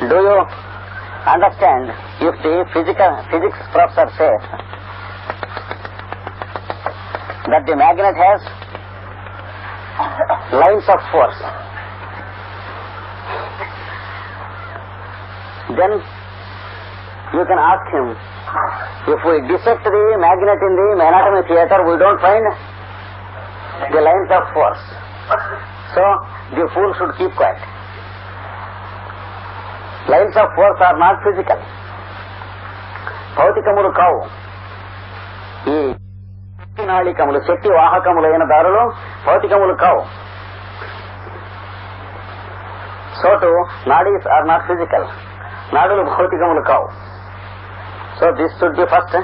Do you understand if the physical, physics professor says that the magnet has lines of force? Then you can ask him, if we dissect the magnet in the anatomy theater, we don't find the lines of force. So the fool should keep quiet. Lines of force are not physical. భౌతికములు కావు. ఈ శక్తి నాళికములు శక్తి వాహకములైన దారులు భౌతికములు కావు. So to nadis are not physical నాడులు భౌతికములు కావు. So this should be first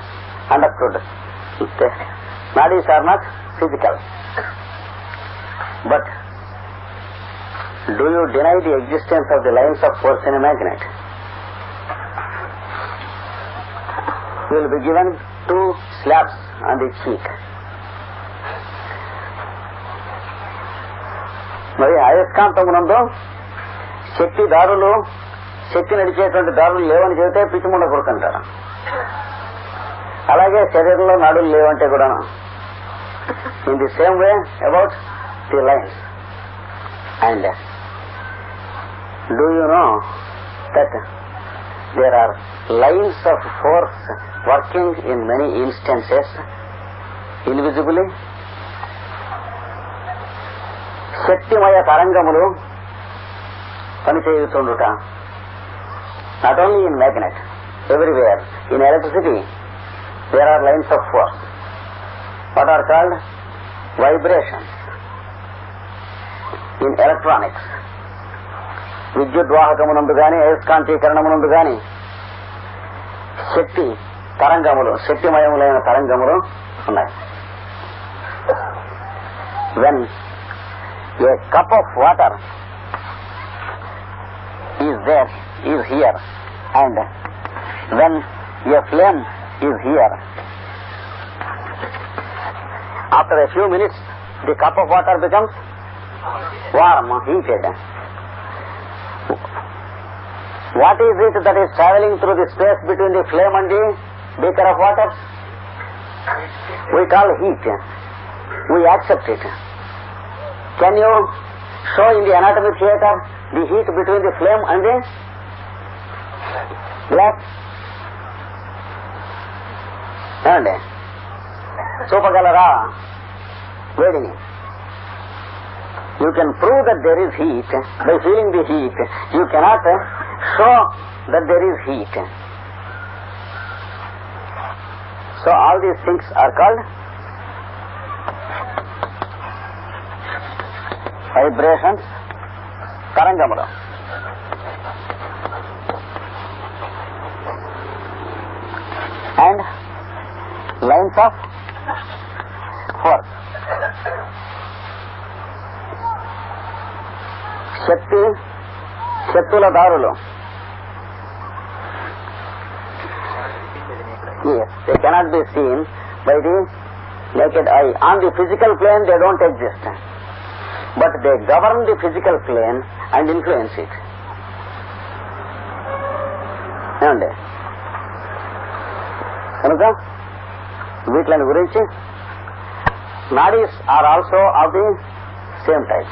understood nadis are not physical but do you deny the existence of the lines of force in magnet will be given two slaps on the cheek. మరి అయస్కాంతమునందు శక్తి దారులు శక్తి నడిచేటువంటి దారులు లేవని చెబితే పిచ్చిముండ కొడుకుంటారు అలాగే శరీరంలో నడులు లేవంటే కూడా in the same way about the lines and do you know that there are lines of force working in many instances invisibly శక్తిమయ తరంగములు పనిచేయుతుండుట not only in magnet everywhere in electricity there are lines of force what are called vibrations in electronics విద్యుద్వాహకమునందు గాని అయస్కాంతీకరణమునందు గాని శక్తి తరంగములు శక్తిమయములైన తరంగములు ఉన్నాయి when a cup of water is there is here and when a flame is here after a few minutes the cup of water becomes warm Heated What is it that is traveling through the space between the flame and the beaker of water? We call heat. We accept it. Can you show in the anatomy theater the heat between the flame and the glass? ఏమండి చూపగలరా వేడిని you can prove that there is heat by feeling the heat. You cannot eh, show that there is heat. So all these things are called vibrations, tarangamulam. And lines of force. శక్తి శక్తుల దారులు Yes, they cannot be seen by the naked eye. On the physical plane, they don't exist. But they govern the physical plane and influence it. ఏమండి కనుక వీటిని గురించి nadis are also of the same type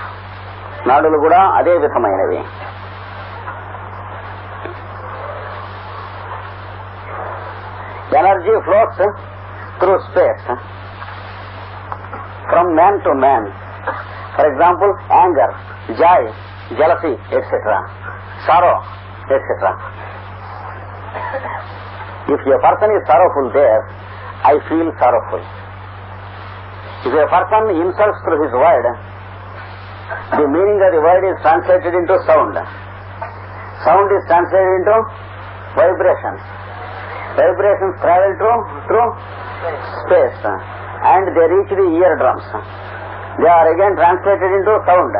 నాడులు కూడా అదే విధమైనవి energy flows through space from man to man for example anger joy jealousy etcetera sorrow etcetera if a person is sorrowful there I feel sorrowful if a person insults through his word the meaning of the word is translated into sound. Sound is translated into vibrations. Vibrations travel through, through space uh, and they reach the eardrums. They are again translated into sound.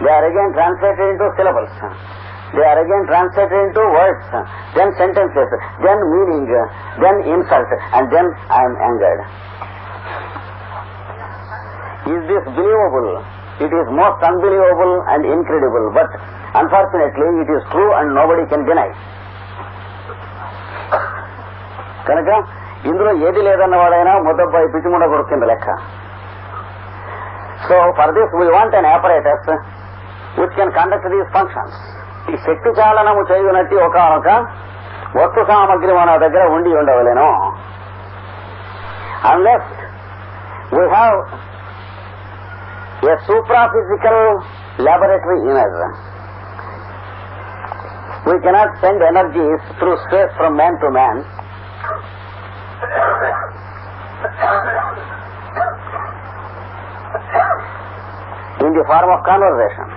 They are again translated into syllables. They are again translated into words, then sentences, then meaning, then insult, and then I am angered. Is this believable? it is most unbelievable and incredible, but unfortunately it is true and nobody can deny. కనుక ఇందులో ఏది లేదన్నవాడైనా ముద్దబ్బాయి పిచ్చిముండ కొడుకు కింద లెక్క so for this we want an operators which can conduct these functions ఈ శక్తి చాలనము చేయునట్టి ఒక ఒక వస్తు సామగ్రి మన దగ్గర ఉండి ఉండవలేను unless we have a సూప్రాఫిజికల్ laboratory image. We cannot send energies through space from man to man. In the form of conversation.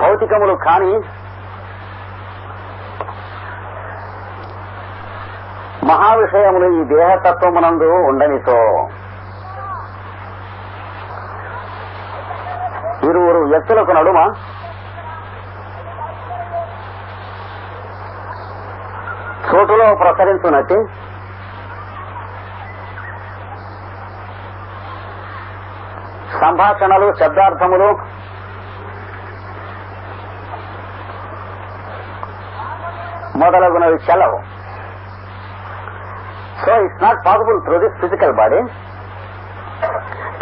భౌతికములు కాని మహావిషయములు ఈ దేహతత్వమునందు ఉండనితో ఇరువురు వ్యక్తులకు నడుమ. చోటులో ప్రసరించునట్టి. సంభాషణలు శబ్దార్థములు. మొదలగునవి చెల్లవు. So it's not possible through this physical body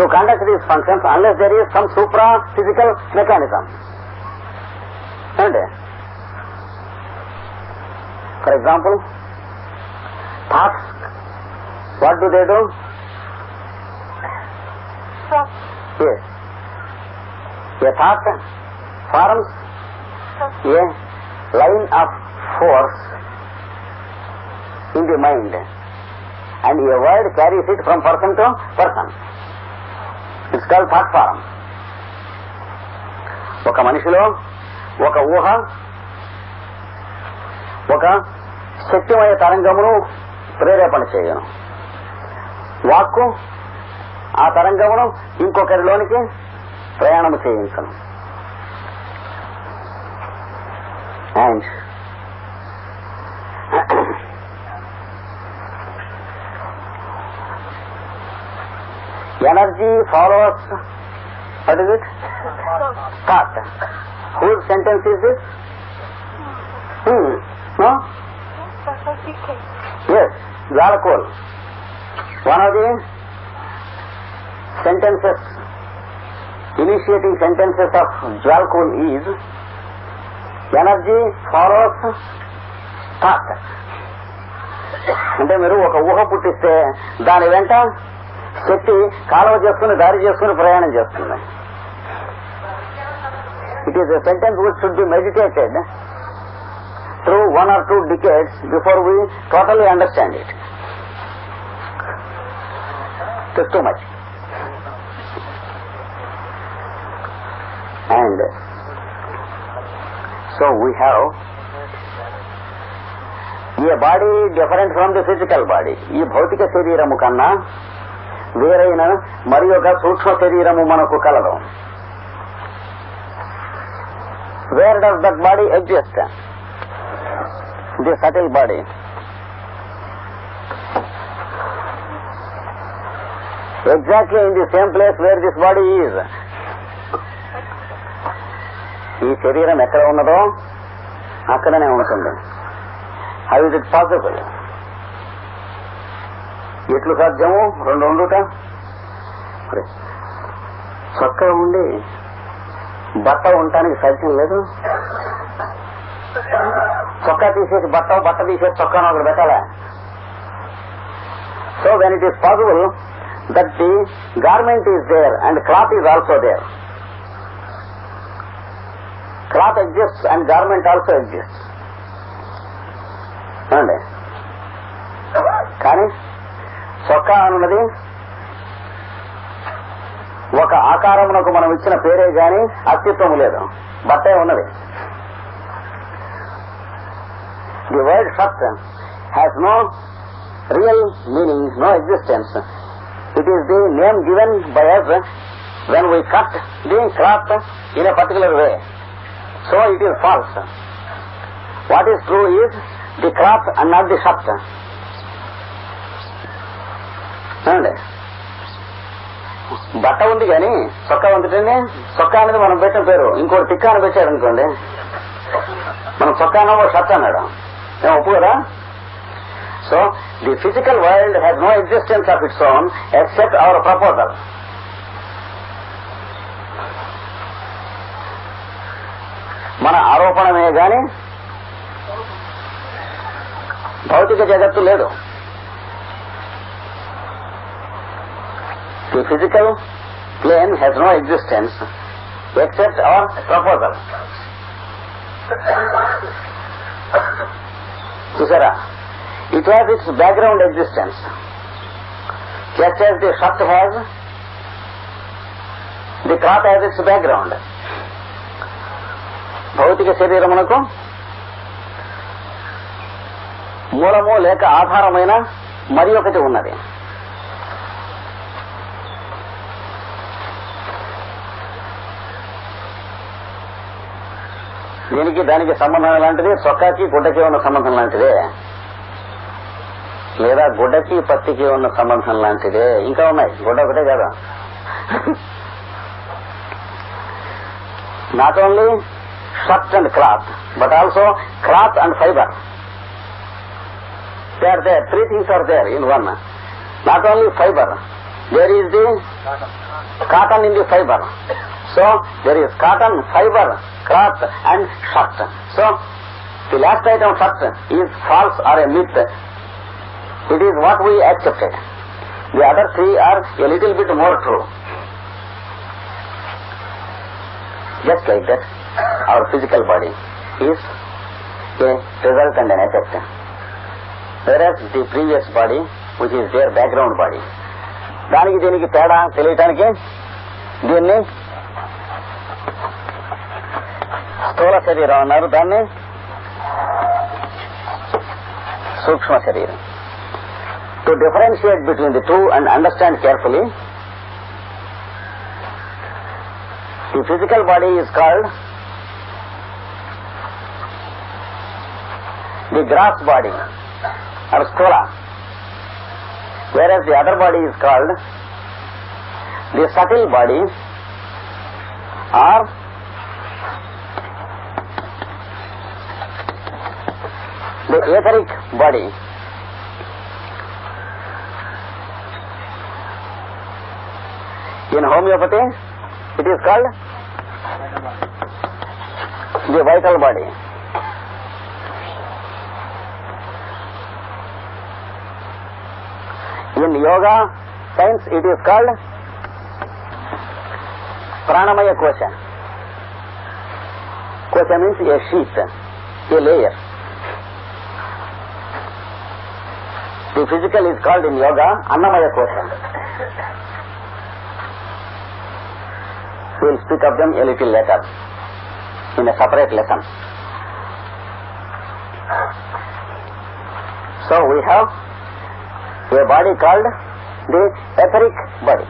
to conduct these functions unless there is some supra physical mechanism. And for example, thoughts, what do they do? Yes. A thought forms a line of force in the mind and a word carries it from person to person. It's call thought form. ఒక మనిషిలో ఒక ఊహ ఒక శక్తిమయ తరంగమును ప్రేరేపణ చేయను. వాక్కు ఆ తరంగమును ఇంకొకరిలోనికి ప్రయాణము చేయించను. And energy follows what is it? Thought. Whose sentence is this? Hmm. No? Yes, Jalakol. One of the sentences, initiating sentences of Jalakol is energy follows thought. అంటే మీరు ఒక ఊహ పుట్టిస్తే దాని వెంట శక్తి కాలువ చేసుకుని దారి చేసుకుని ప్రయాణం చేస్తుంది it is a sentence which should be meditated through one or two decades before we totally understand it too much and so we have ఈ body different from the physical body ఈ భౌతిక శరీరము కన్నా వేరైన మరి ఒక సూక్ష్మ శరీరము మనకు కలదు. Where does that body exist the subtle body exactly in the same place where this body is ఈ శరీరం ఎక్కడ ఉన్నదో అక్కడనే ఉంటుంది హౌ ఇస్ ఇట్ పాసిబుల్ ఎట్లు సాధ్యము? రెండు ఉండుట మరి ఉండి బట్ట ఉండటానికి సాధ్యం లేదు. చొక్కా తీసేసి బట్ట బట్ట తీసేసి చొక్కాను ఒకటి పెట్టాలా? So when it is possible that the garment is there and cloth is also there cloth exist and garment also exist అండి కానీ చొక్కా అన్నది ఒక ఆకారమునకు మనం ఇచ్చిన పేరే గాని అస్తిత్వము లేదు బట్టే ఉన్నది the word shirt has no real meaning no existence it is the name given by us when we cut the craft in a particular way so it is false what is true is the craft and not the shirt ఏమండి బట్ట ఉంది కానీ సొక్కా ఉందిటండి సొక్కా అనేది మనం పెట్టిన పేరు. ఇంకోటి తిక్క అని పెట్టాడు అనుకోండి. మనం సొక్కా అన్నా షర్ట్ అన్నాడు? మేము ఒప్పు కదా? So the physical world has no existence of its own except our proposal. మన ఆరోపణమే గాని భౌతిక జగత్తు లేదు. the physical plane has no existence except our proposal చూసారా it has its background existence just as the shirt has the cloth has its background భౌతిక శరీరమునకు మూలము లేక ఆధారమైన మరి ఒకటి ఉన్నది దీనికి దానికి సంబంధం లాంటిది చొక్కాకి గుడ్డకి ఉన్న సంబంధం లాంటిదే. లేదా గుడ్డకి పత్తికి ఉన్న సంబంధం లాంటిదే. ఇంకా ఉన్నాయి. గుడ్డ ఒకటే కదా. Not only shirt and cloth but also cloth and fibre they are there three things are there in one not only fibre there is the cotton in the fibre so there is cotton fibre cloth and shirt so the last item shirt is false or a myth it is what we accepted the other three are a little bit more true just like that our physical body is a result and an effect whereas the previous body which is their background body దానికి దీనికి తేడా తెలియటానికి దీన్ని ಸ್ಥೂಲ ಶರೀರವನ್ನು ಅವರು ತಾನೇ ಸೂಕ್ಷ್ಮ ಶರೀರ to differentiate between the two and understand carefully the physical body is called the gross body or sthula whereas the other body is called the subtle body or देखिए सर बड़ी in homeopathy it is called the vital body in yoga science it is called pranamaya kosha kosha means a sheath a layer The physical is called in yoga annamaya kosha. We will speak of them a little later in a separate lesson. So we have a body called the etheric body,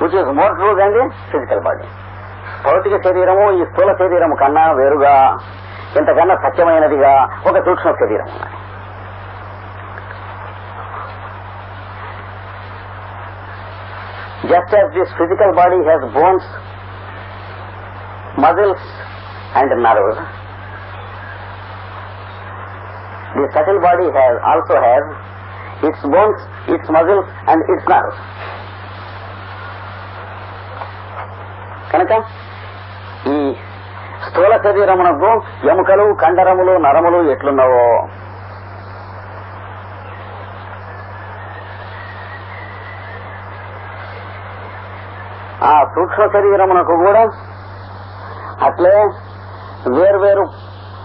which is more true than the physical body. భౌతిక శరీరము ఈ స్థూల శరీరము కన్నా వేరుగా ఇంతకన్నా సత్యమైనదిగా ఒక సూక్ష్మ శరీరం ఉన్నది just as this physical body has bones, muscles and nerves, the subtle body has also has its bones, its muscles and its nerves. కనుక ఈ స్థూల శరీరమునకు ఎముకలు కండరములు నరములు ఎట్లున్నావో ఆ సూక్ష్మ శరీరమునకు కూడా అట్లే వేర్వేరు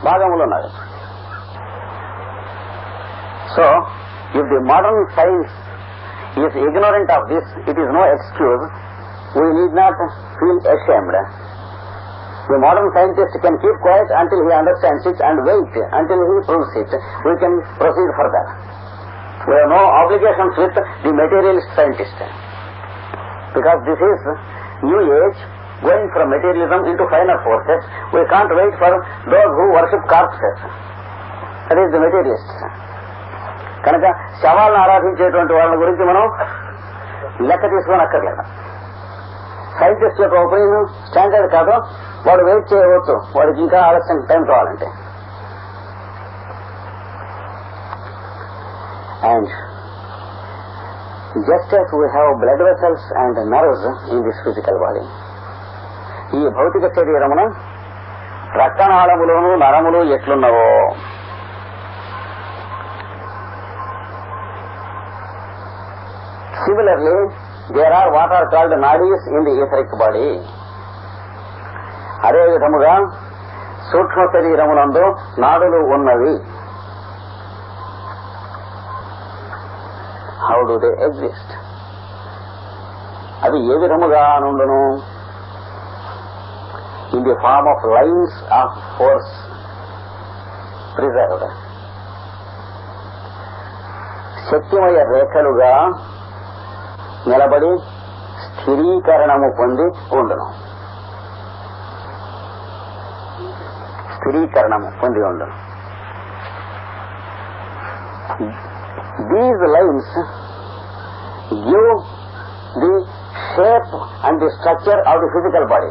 భాగములు ఉన్నాయి so if the modern science is ignorant of this it is no excuse we need not feel ashamed The modern scientist can keep quiet until he understands it and wait until he proves it. We can proceed further. We have no obligations with the materialist scientist. Because this is new age going from materialism into finer forces. We can't wait for those who worship corpses. That is the materialists. కనుక శవాలను ఆరాధించేటువంటి వాళ్ళ గురించి మనం లెక్క తీసుకొని అక్కర్లేదు scientist యొక్క opinion standard కాదు వాడు వెయిట్ చేయవచ్చు వాడికి ఇంకా ఆలస్యం టైం కావాలంటే and just as we have blood vessels and nerves in this physical body. ఈ భౌతిక శరీరమున రక్తనాళములోను నరములు ఎట్లున్నవో. Similarly there are what are called nadis in the etheric body అదే విధముగా సూక్ష్మ శరీరమునందు నాడులు ఉన్నవి. హౌ డు దే ఎగ్జిస్ట్ అవి ఏ విధముగా నుండును in the form of lines of force preserved శక్తిమయ రేఖలుగా నిలబడి స్థిరీకరణము పొంది ఉండును. స్థిరీకరణము పొంది ఉండును. These lines give the shape and the structure of the physical body.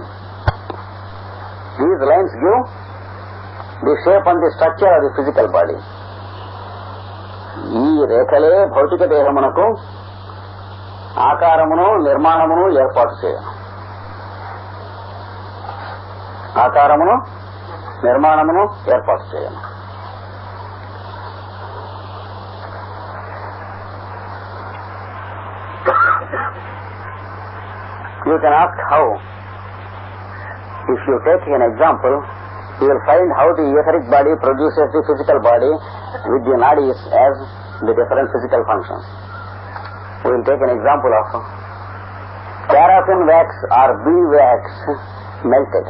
These lines give the shape and the structure of the physical body. ఈ రేఖలే భౌతిక దేహమునకు ఆకారమును నిర్మాణమును ఏర్పాటు చేయ ఆకారమును నిర్మాణమును ఏర్పాటు చేయను You can ask how. If you take an example, you will find how the etheric body produces the physical body with the nadis as the different physical functions. We will take an example of paraffin wax or bee wax melted.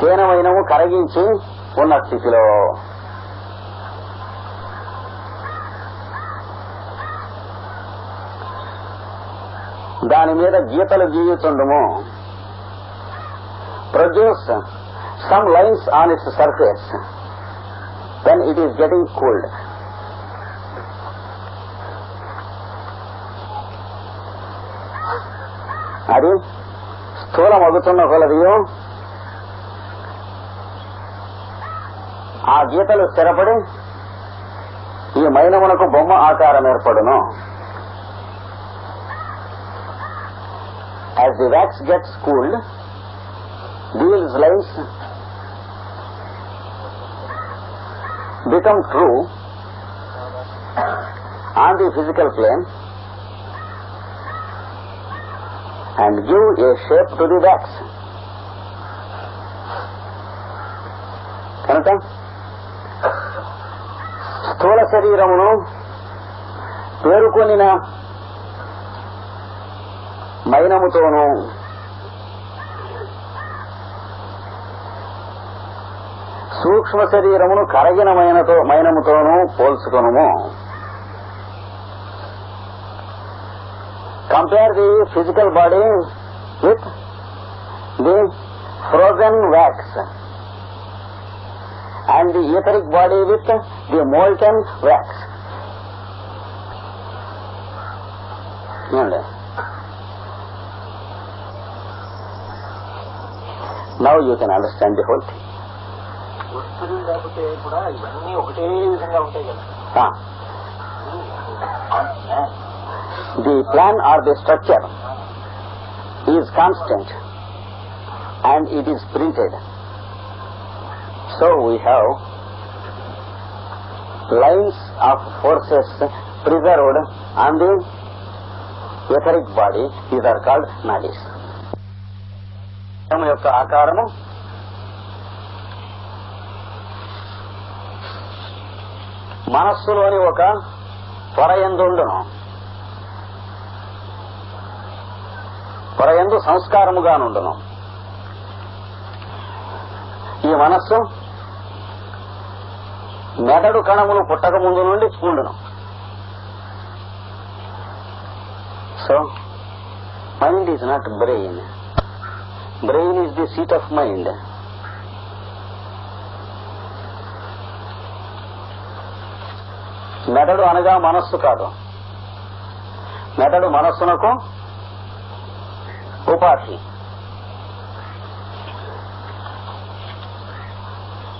తేనమైనము కరగించి ఉన్న స్థితిలో దాని మీద గీతలు గీయుతుండము. Produce some lines on its surface when it is getting cooled అది స్థూలమగుతున్న కొలదియో ఆ గీతలు స్థిరపడి ఈ మైనమునకు బొమ్మ ఆకారం ఏర్పడును. as the wax gets cooled, these lines become true on the physical plane and give a shape to the wax. కనుక స్థూల శరీరమును పేరుకొనిన మైనముతోనూ సూక్ష్మ శరీరమును కరగిన మైనతో మైనముతోనూ పోల్చుకొనుము. Compare the physical body with the frozen wax and the etheric body with the molten wax ఏమండి? Now you can understand the whole thing. The plan or the structure is constant and it is printed. So we have lines of forces preserved on the etheric body. These are called nadis. Etheric యొక్క ఆకారము మనస్సులోని ఒక పొరయందుండును పొరయందు సంస్కారముగా నుండును ఈ మనస్సు మెదడు కణములు పుట్టక ముందు నుండి ఉండును. So mind is not brain brain is the seat of mind మెదడు అనగా మనస్సు కాదు. మెదడు మనస్సునకు ఉపాధి.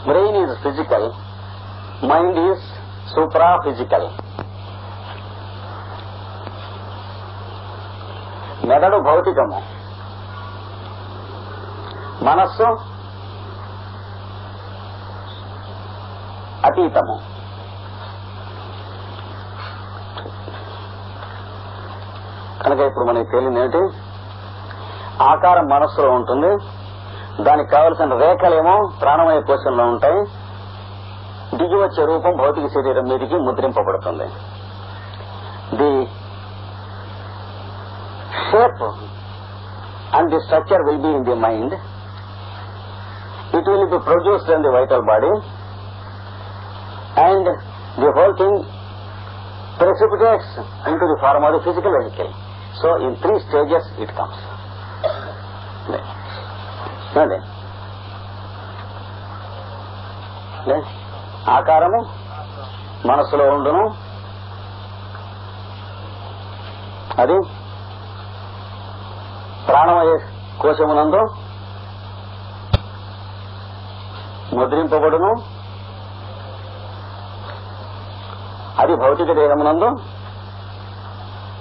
Brain is physical mind is supra physical మెదడు భౌతికము. మనస్సు అతీతము. కనుక ఇప్పుడు మనకి తేలింది ఏంటి ఆకారం మనస్సులో ఉంటుంది. దానికి కావలసిన రేఖలేమో ప్రాణమయ కోశంలో ఉంటాయి. దిగి వచ్చే రూపం భౌతిక శరీరం మీదకి ముద్రింపబడుతుంది. The shape and the structure will be in the mind. It will be produced in the vital body and the whole thing precipitates into the form of the physical vehicle. So in three stages it comes. అదే ఆకారము మనస్సులో ఉండును అది ప్రాణమయ కోశమునందు ముద్రింపబడును అది భౌతిక దేహమునందు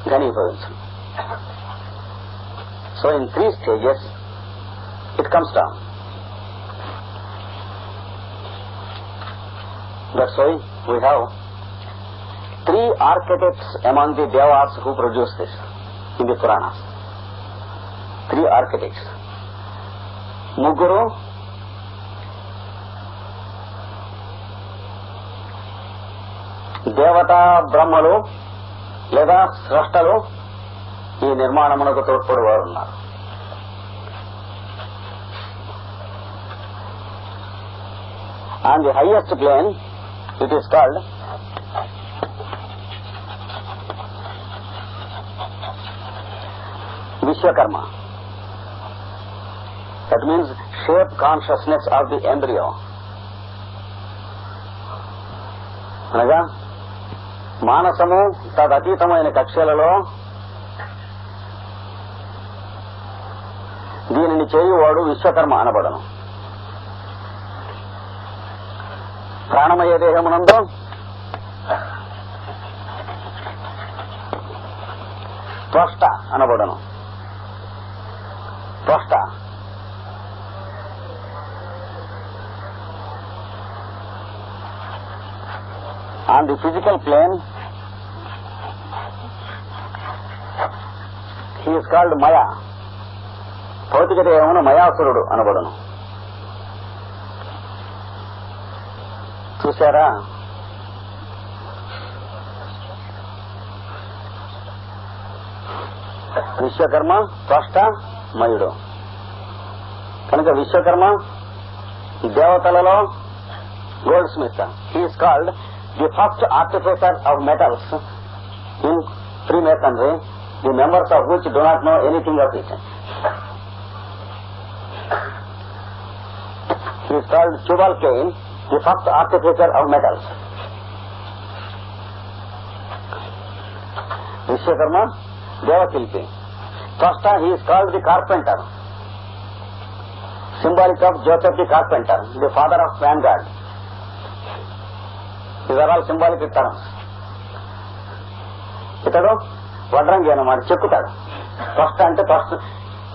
ఘనీభవించు so in three stages it comes down that's why we have three architects among the devas who produce this in the puranas three architects ముగ్గురు దేవతా బ్రహ్మలు లేదా స్రష్టలు ఈ నిర్మాణమునకు తోడ్పడి వారు ఉన్నారు on the highest plane it is called Vishwakarma that means shape consciousness of the embryo అనగా మానసము తదతీతమైన కక్షలలో దీనిని చేయువాడు విశ్వకర్మ అనబడను. ప్రాణమయ దేహమునందు Tvashta అనబడను. Tvashta. On the physical plane, he is called Maya. భౌతిక దేహమును మయాసురుడు అనబడును. చూసారా విశ్వకర్మ త్వష్ట మయుడు. కనుక విశ్వకర్మ దేవతలలో goldsmith. He is called The first artificer of metals in Freemasonry, the members of which do not know anything of it. He is called Chubal Kane, the first artificer of metals. Vishwakarma, Devakilpi. First he is called the carpenter, symbolic of Joseph the carpenter, the father of vanguard. These are all symbolic terms. ఇతడు వడ్రంగి అన్నమాట చెక్కుతాడు త్వష్ట అంటే త్వష్ట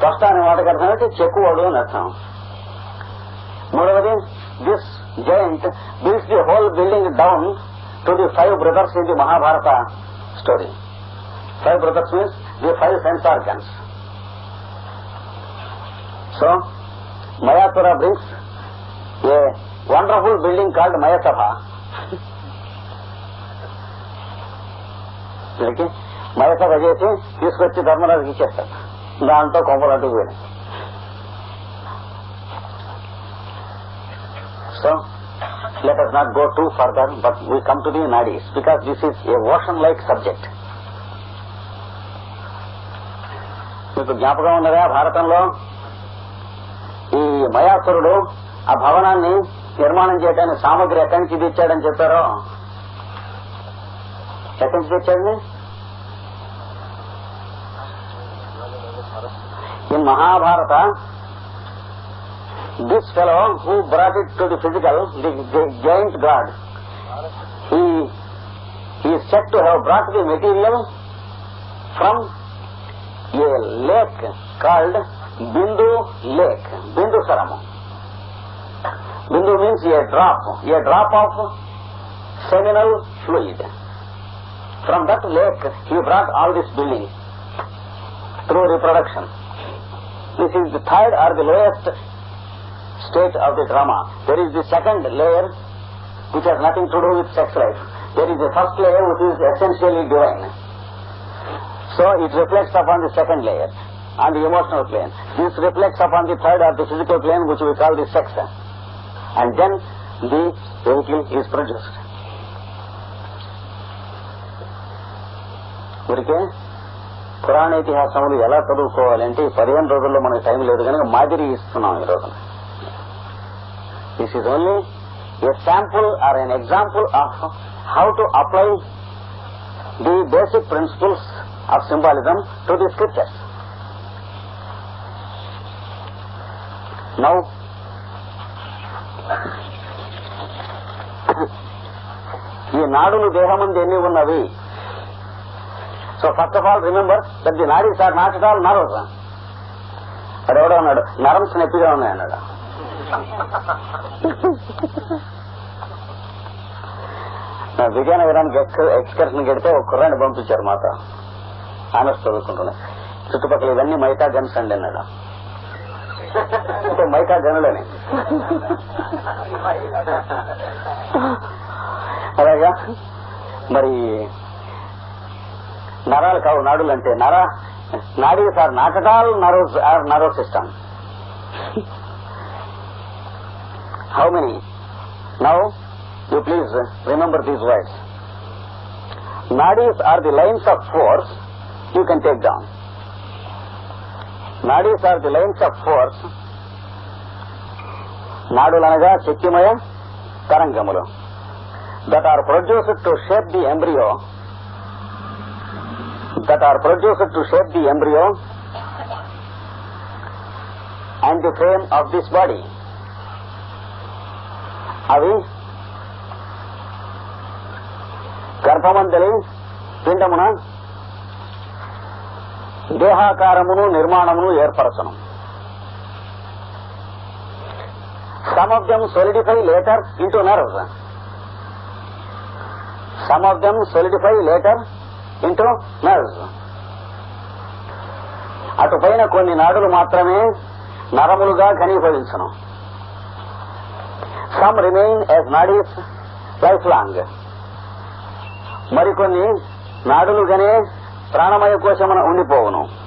త్వష్ట అనే మాటకి అర్థం అంటే చెక్కువాడు అని అర్థం మూడవది this giant builds the whole building down to the five brothers in the Mahabharata story five brothers means the five sense organs so Mayasura brings a wonderful building called Mayasabha వీళ్ళకి మరొక చేసి తీసుకొచ్చి ధర్మరాజుకి ఇచ్చేస్తారు. దాంతో కొంపలట్టు పోయినాయి so let us not go too further but we come to the nadis because this is a ocean like subject మీకు జ్ఞాపకం ఉన్నదా భారతంలో? ఈ మయాసురుడు ఆ భవనాన్ని నిర్మాణం చేయడానికి సామగ్రి ఎక్కడి నుంచి తెచ్చాడని చెప్పారో? ఎక్కడి నుంచి తెచ్చాడండి? In Mahabharata, this fellow who brought it to the physical, the, the giant god, he, he is said to have brought the material from a lake called Bindu Lake, Bindu Saramu. Bindu means a drop, a drop of seminal fluid. From that lake, he brought all these buildings through reproduction. This is the third or the lowest stage of the drama. There is the second layer which has nothing to do with sex life. There is the first layer which is essentially divine. So it reflects upon the second layer, on the emotional plane. This reflects upon the third or the physical plane which we call the sex. And then the inkling is produced. Okay? పురాణ ఇతిహాసములు ఎలా చదువుకోవాలంటే ఈ పదిహేను రోజుల్లో మనకు time లేదు కనుక మాదిరి ఇస్తున్నాం ఈ రోజున. This is only a sample or an example of how to apply the basic principles of symbolism to the scriptures now ఈ నాడులు దేహమంది ఎన్ని ఉన్నవి? So first of all remember that the nadis are not at all nervous అది ఎవడో అన్నాడు నరమ్స్ నొప్పిగా ఉన్నాయి అన్నాడు. నా విజయనగరానికి ఎక్స్కర్షన్ గడితే ఒక కుర్రాన్ని పంపించారు మాతో. ఆనర్స్ చదువుకుంటున్నా చుట్టుపక్కల ఇవన్నీ మైకా గన్స్ అండి అన్నాడు. అంటే మైకా గనులని అలాగా? మరి నరాలు కావు నాడులు అంటే నర నాడీ sir not all nerves are nervous system. How many now you please remember these words nadis are the lines of force you can take down nadis are the lines of force నాడులనగా శక్తిమయ తరంగములు that are produced to shape the embryo that are produced to shape the embryo and the frame of this body. అవి గర్భమందలి పిండమున దేహాకారమును నిర్మాణమును ఏర్పరచను some of them solidify later into nerves some of them solidify later into అటుపైన అటు పైన కొన్ని నాడులు మాత్రమే నరములుగా ఘనీభవించను. Some remain as nadis life long మరికొన్ని నాడులుగానే ప్రాణమయ కోశమున ఉండిపోవును.